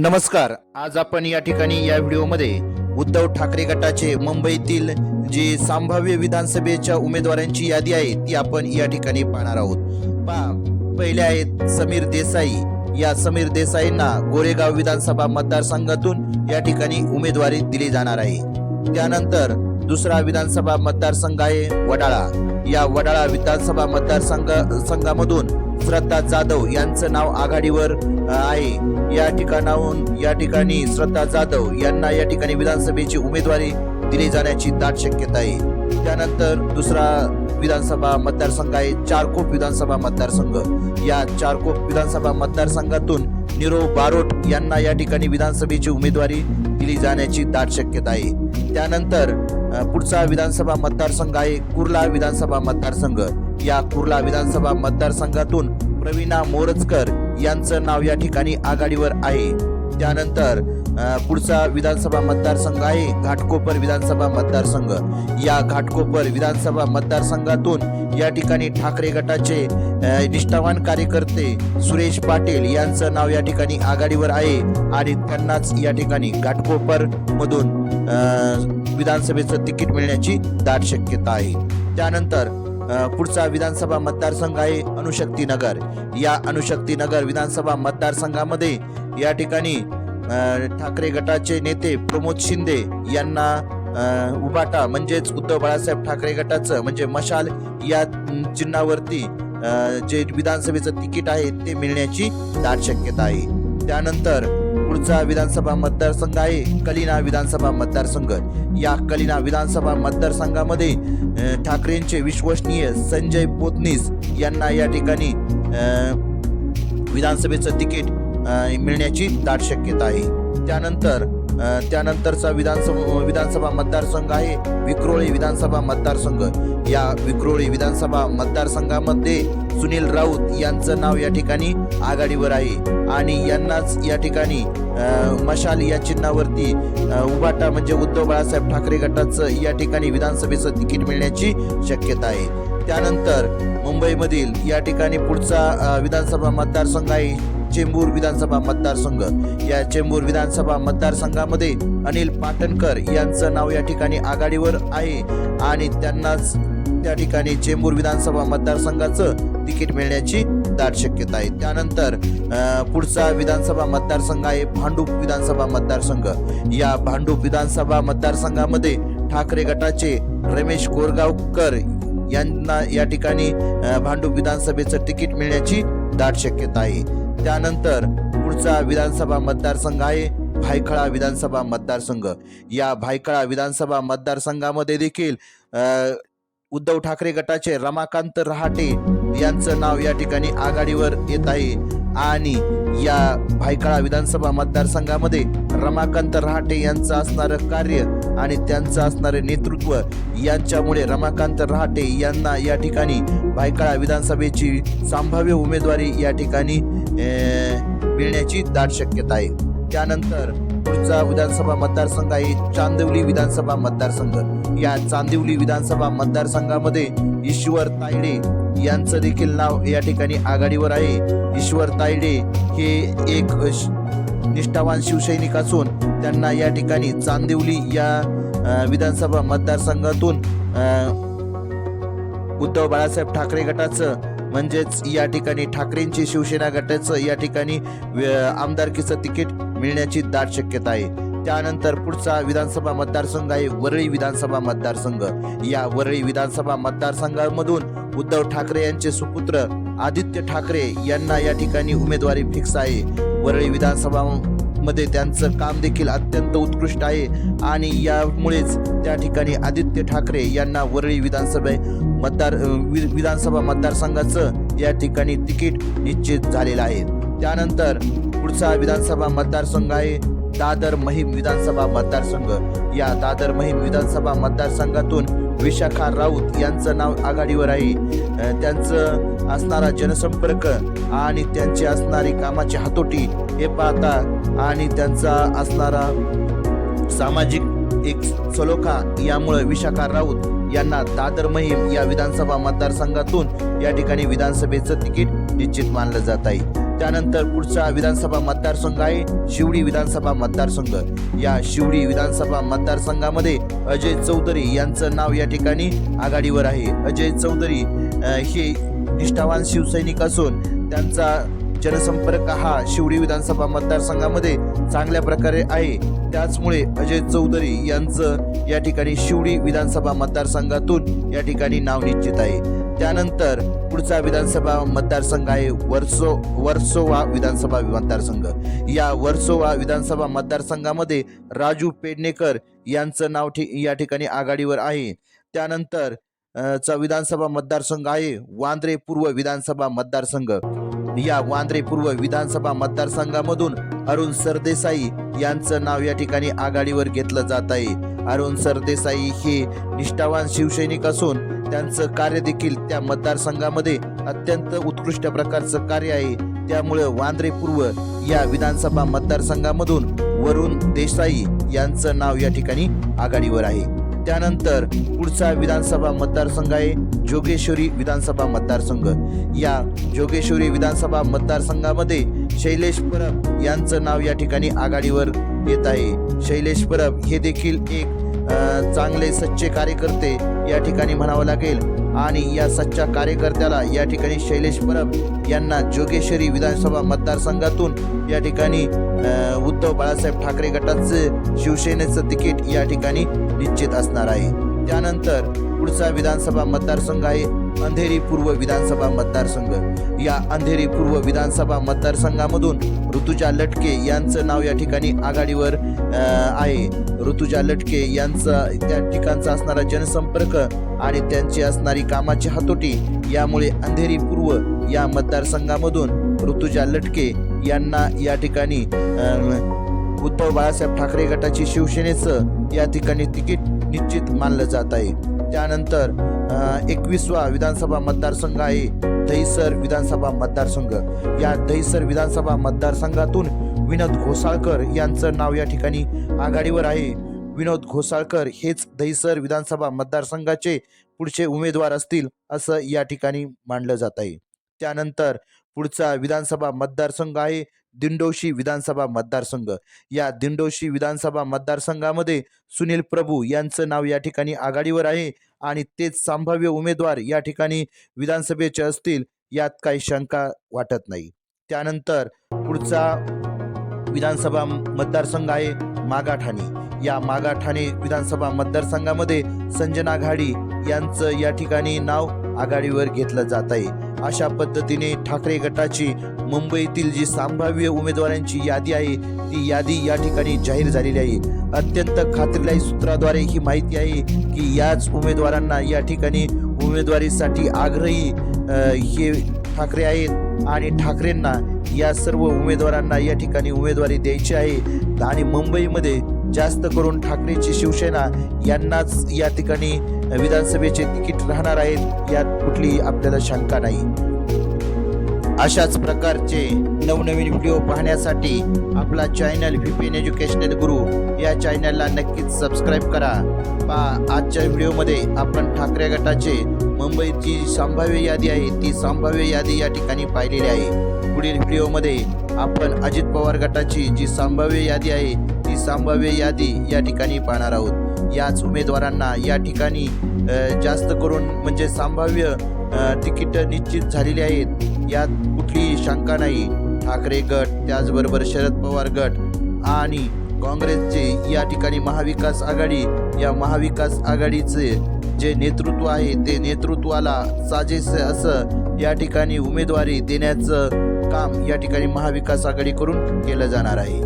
नमस्कार. आज आपण या ठिकाणी या व्हिडिओमध्ये उद्धव ठाकरे गटाचे मुंबईतील जे संभाव्य विधानसभेच्या उमेदवारांची यादी आहे ती आपण या ठिकाणी पाहणार आहोत. पहा पहिले आहेत समीर देसाई. या समीर देसाईंना गोरेगाव विधानसभा मतदारसंघातून या ठिकाणी उमेदवारी दिली जाणार आहे. त्यानंतर दुसरा विधानसभा मतदारसंघ आहे वडाळा. या वडाळा विधानसभा मतदारसंघ संघामधून श्रद्धा जाधव यांचं नाव आघाडीवर आहे. या ठिकाणाहून या ठिकाणी श्रद्धा जाधव यांना या ठिकाणी विधानसभेची उमेदवारी दिली जाण्याची दाट शक्यता आहे. त्यानंतर दुसरा विधानसभा मतदारसंघ आहे चारकोप विधानसभा मतदारसंघ. या चारकोप विधानसभा मतदारसंघातून निरो बारोट यांना या ठिकाणी विधानसभेची उमेदवारी दिली जाण्याची दाट शक्यता आहे. त्यानंतर पुढचा विधानसभा मतदारसंघ आहे कुर्ला विधानसभा मतदारसंघ. या कुर्ला विधानसभा मतदारसंघातून प्रवीणा मोरजकर यांचं नाव या ठिकाणी आघाडीवर आहे. त्यानंतर पुढचा विधानसभा मतदारसंघ आहे घाटकोपर विधानसभा मतदारसंघ. या घाटकोपर विधानसभा मतदारसंघातून या ठिकाणी ठाकरे गटाचे निष्ठावान कार्यकर्ते सुरेश पाटील यांचं नाव या ठिकाणी आघाडीवर आहे आणि त्यांनाच या ठिकाणी घाटकोपर मधून विधानसभेचं तिकीट मिळण्याची दाट शक्यता आहे. त्यानंतर पुढचा विधानसभा मतदारसंघ आहे अनुशक्ती नगर. या अनुशक्ती नगर विधानसभा मतदारसंघामध्ये या ठिकाणी ठाकरे गटाचे नेते प्रमोद शिंदे यांना उभाटा म्हणजेच उद्धव बाळासाहेब ठाकरे गटाचं म्हणजे मशाल या चिन्हावरती जे विधानसभेचं तिकीट आहे ते मिळण्याची दाट शक्यता आहे. त्यानंतर पुढचा विधानसभा मतदारसंघ आहे. कलिना विधानसभा मतदारसंघ. या कलिना विधानसभा मतदारसंघामध्ये ठाकरेंचे विश्वसनीय संजय पोतनीस यांना या ठिकाणी विधानसभेचं तिकीट मिळण्याची दाट शक्यता आहे. त्यानंतर त्यानंतरचा विधानसभा विधानसभा मतदारसंघ आहे. विक्रोळी विधानसभा मतदारसंघ. या विक्रोळी विधानसभा मतदारसंघामध्ये सुनील राऊत यांचं नाव या ठिकाणी आघाडीवर आहे. आणि यांनाच या ठिकाणी मशाल या चिन्हावरती उभाटा म्हणजे उद्धव बाळासाहेब ठाकरे गटाचं या ठिकाणी विधानसभेचं तिकीट मिळण्याची शक्यता आहे. त्यानंतर मुंबईमधील या ठिकाणी पुढचा विधानसभा मतदारसंघ आहे. चेंबूर विधानसभा मतदारसंघ. या चेंबूर विधानसभा मतदारसंघामध्ये अनिल पाटणकर यांचं नाव या ठिकाणी आघाडीवर आहे आणि त्यांनाच त्या ठिकाणी चेंबूर विधानसभा मतदारसंघाचं तिकीट मिळण्याची दाट शक्यता आहे. त्यानंतर पुढचा विधानसभा मतदारसंघ आहे भांडूप विधानसभा मतदारसंघ. या भांडूप विधानसभा मतदारसंघामध्ये ठाकरे गटाचे रमेश कोरगावकर यांना या ठिकाणी भांडूप विधानसभेचं तिकीट मिळण्याची दाट शक्यता आहे. त्यानंतर पुढचा विधानसभा मतदारसंघ आहे भायखळा विधानसभा मतदारसंघ. या भायखळा विधानसभा मतदारसंघामध्ये देखील उद्धव ठाकरे गटाचे रमाकांत रहाटे यांचं नाव या ठिकाणी आघाडीवर येत आहे. आणि या भायखळा विधानसभा मतदारसंघामध्ये रमाकांत रहाटे यांचं असणारं कार्य आणि त्यांचं असणारे नेतृत्व यांच्यामुळे रमाकांत रहाटे यांना या ठिकाणी भायखळा विधानसभेची संभाव्य उमेदवारी या ठिकाणी मिळण्याची दाट शक्यता आहे. त्यानंतर नागपूरचा विधानसभा मतदारसंघ आहे चांदिवली विधानसभा मतदारसंघ. या चांदिवली विधानसभा मतदारसंघामध्ये ईश्वर तायडे यांचं देखील नाव या ठिकाणी आघाडीवर आहे. ईश्वर तायडे हे एक निष्ठावान शिवसैनिक असून त्यांना या ठिकाणी चांदिवली या विधानसभा मतदारसंघातून उद्धव बाळासाहेब ठाकरे गटाचं म्हणजेच या ठिकाणी ठाकरेंची शिवसेना गटाचं या ठिकाणी आमदारकीचं तिकीट मिळण्याची दाट शक्यता आहे. त्यानंतर पुढचा विधानसभा मतदारसंघ आहे वरळी विधानसभा मतदारसंघ. या वरळी विधानसभा मतदारसंघामधून उद्धव ठाकरे यांचे सुपुत्र आदित्य ठाकरे यांना या ठिकाणी उमेदवारी फिक्स आहे. वरळी विधानसभा मध्ये त्यांचं काम देखील अत्यंत उत्कृष्ट आहे आणि यामुळेच त्या ठिकाणी आदित्य ठाकरे यांना वरळी विधानसभा मतदार वि- विधानसभा मतदारसंघाचं या ठिकाणी तिकीट निश्चित झालेलं आहे. त्यानंतर पुढचा विधानसभा मतदारसंघ आहे. दादर महिम विधानसभा मतदारसंघ. या दादर महिम विधानसभा मतदारसंघातून विशाखा राऊत यांचं नाव आघाडीवर आहे. त्यांचं असणारा जनसंपर्क आणि त्यांची असणारी कामाची हातोटी हे पाहता आणि त्यांचा असणारा सामाजिक एक सलोखा यामुळे विशाखा राऊत यांना दादर महिम या विधानसभा मतदारसंघातून या ठिकाणी विधानसभेचं तिकीट निश्चित मानलं जात आहे. त्यानंतर पुढचा विधानसभा मतदारसंघ आहे शिवडी विधानसभा मतदारसंघ. या शिवडी विधानसभा मतदारसंघामध्ये अजय चौधरी यांचं नाव या ठिकाणी आघाडीवर आहे. अजय चौधरी हे निष्ठावान शिवसैनिक असून त्यांचा जनसंपर्क हा शिवडी विधानसभा मतदारसंघामध्ये चांगल्या प्रकारे आहे. त्याचमुळे अजय चौधरी यांचं या ठिकाणी शिवडी विधानसभा मतदारसंघातून या ठिकाणी नाव निश्चित आहे. त्यानंतर पुढचा विधानसभा मतदारसंघ आहे वर्सो वर्सोवा विधानसभा मतदारसंघ. या वर्सोवा विधानसभा मतदारसंघामध्ये राजू पेडणेकर यांचं नाव ठि या ठिकाणी आघाडीवर आहे. त्यानंतर चा विधानसभा मतदारसंघ आहे वांद्रे पूर्व विधानसभा मतदारसंघ. या वांद्रे पूर्व विधानसभा मतदारसंघामधून अरुण सरदेसाई यांचं नाव या ठिकाणी आघाडीवर घेतलं जात आहे. अरुण सरदेसाई हे निष्ठावान शिवसैनिक असून त्यांचं कार्य देखील त्या मतदारसंघामध्ये अत्यंत उत्कृष्ट प्रकारचं कार्य आहे. त्यामुळे वांद्रे पूर्व या विधानसभा मतदारसंघामधून वरुण देसाई यांचं नाव या ठिकाणी आघाडीवर आहे. त्यानंतर पुढचा विधानसभा मतदारसंघ आहे जोगेश्वरी विधानसभा मतदारसंघ. या जोगेश्वरी विधानसभा मतदारसंघामध्ये शैलेश परब यांचं नाव या ठिकाणी आघाडीवर येत आहे. शैलेश परब हे देखील एक चांगले सच्चे कार्यकर्ते या ठिकाणी म्हणावं लागेल. आणि या सच्च्या कार्यकर्त्याला या ठिकाणी शैलेश परब यांना जोगेश्वरी विधानसभा मतदारसंघातून या ठिकाणी उद्धव बाळासाहेब ठाकरे गटाचं शिवसेनेचं तिकीट या ठिकाणी निश्चित असणार आहे. त्यानंतर पुढचा विधानसभा मतदारसंघ आहे. अंधेरी पूर्व विधानसभा मतदारसंघ. या अंधेरी पूर्व विधानसभा मतदारसंघामधून ऋतुजा लटके यांचं नाव या ठिकाणी आघाडीवर आहे. ऋतुजा लटके यांचा त्या ठिकाणचा असणारा जनसंपर्क आणि त्यांची असणारी कामाची हातोटी यामुळे अंधेरी पूर्व या मतदारसंघामधून ऋतुजा लटके यांना या ठिकाणी उद्धव बाळासाहेब ठाकरे गटाची शिवसेनेचं या ठिकाणी तिकीट निश्चित मानलं जात आहे. त्यानंतर एकवीसवा विधानसभा मतदारसंघ आहे दहिसर विधानसभा मतदारसंघ. या दहिसर विधानसभा मतदारसंघातून विनोद घोसाळकर यांचं नाव या ठिकाणी आघाडीवर आहे. विनोद घोसाळकर हेच दहिसर विधानसभा मतदारसंघाचे पुढचे उमेदवार असतील असं या ठिकाणी मानलं जात आहे. त्यानंतर पुढचा विधानसभा मतदारसंघ आहे दिंडोशी विधानसभा मतदारसंघ. या दिंडोशी विधानसभा मतदारसंघामध्ये सुनील प्रभू यांचं नाव या ठिकाणी आघाडीवर आहे आणि तेच संभाव्य उमेदवार या ठिकाणी विधानसभेचे असतील यात काही शंका वाटत नाही. त्यानंतर पुढचा विधानसभा मतदारसंघ आहे मागाठाणे. या मागाठाणे विधानसभा मतदारसंघामध्ये संजना घाडी यांचं या ठिकाणी नाव आघाडीवर घेतलं जात आहे. अशा पद्धतीने ठाकरे गटाची मुंबईतील जी संभाव्य उमेदवारांची यादी आहे ती यादी या ठिकाणी जाहीर झालेली आहे. अत्यंत खात्रीलाही सूत्राद्वारे ही माहिती आहे की याच उमेदवारांना या ठिकाणी उमेदवारीसाठी आग्रही हे ठाकरे आहेत आणि ठाकरेंना या सर्व उमेदवारांना या ठिकाणी उमेदवारी द्यायची आहे. आणि मुंबईमध्ये जास्त करून ठाकरेची शिवसेना यांनाच या ठिकाणी विधानसभेचे तिकीट राहणार आहेत यात कुठलीही आपल्याला शंका नाही. अशाच प्रकारचे नवनवीन व्हिडिओ पाहण्यासाठी आपला channel V P N educational Guru या चॅनलला नक्कीच सबस्क्राईब करा. पा आजच्या व्हिडिओमध्ये आपण ठाकरे गटाचे मुंबईची संभाव्य यादी आहे ती संभाव्य यादी या ठिकाणी पाहिलेली आहे. पुढील व्हिडिओमध्ये आपण अजित पवार गटाची जी संभाव्य यादी आहे संभाव्य यादी या ठिकाणी पाहणार आहोत. याच उमेदवारांना या ठिकाणी जास्त करून म्हणजे संभाव्य तिकीट निश्चित झालेली आहेत. यात कुठलीही शंका नाही. ठाकरे गट त्याचबरोबर शरद पवार गट आणि काँग्रेसचे या ठिकाणी महाविकास आघाडी या महाविकास आघाडीचे जे नेतृत्व आहे ते नेतृत्वाला साजेस असं या ठिकाणी उमेदवारी देण्याचं काम या ठिकाणी महाविकास आघाडीकडून केलं जाणार आहे.